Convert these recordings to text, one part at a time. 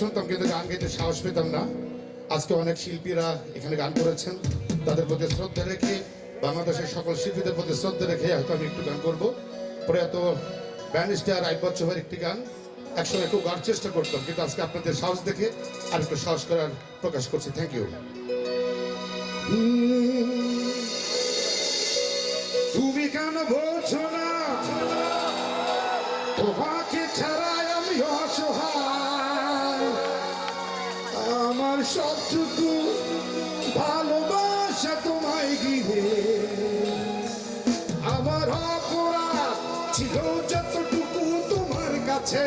শুনতাম, কিন্তু গান গাইতে সাহস পেতাম না। আজকে অনেক শিল্পীরা এখানে গান করেছেন। তাদের প্রতি শ্রদ্ধা রেখে, বাংলাদেশের সকল শিল্পীদের প্রতি শ্রদ্ধা রেখে হয়তো আমি একটু গান করব। প্রয়াত ব্যানিস্টার আইবত চৌহার একটি গান। একসময় খুব গাওয়ার চেষ্টা করতাম, কিন্তু আজকে আপনাদের সাহস দেখে আর একটু সাহস করার প্রকাশ করছি। থ্যাংক ইউ তুমি কেন বলছো না? সবটুকু ভালোবাসা তোমায় ঘিরে আমার অপরাধ ছিল যতটুকু তোমার কাছে।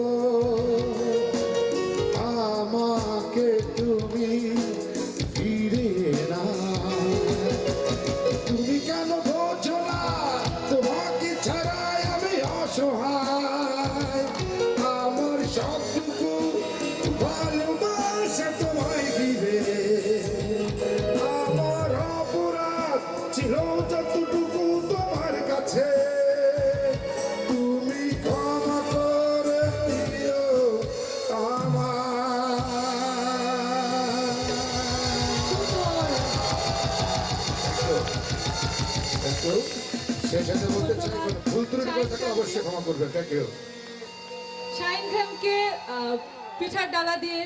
যতটুকু তোমার বলতে চাই ভুল ত্রুটি অবশ্যই ক্ষমা করবেন থ্যাংক ইউ শাহিন খানকে পিঠার ডালা দিয়ে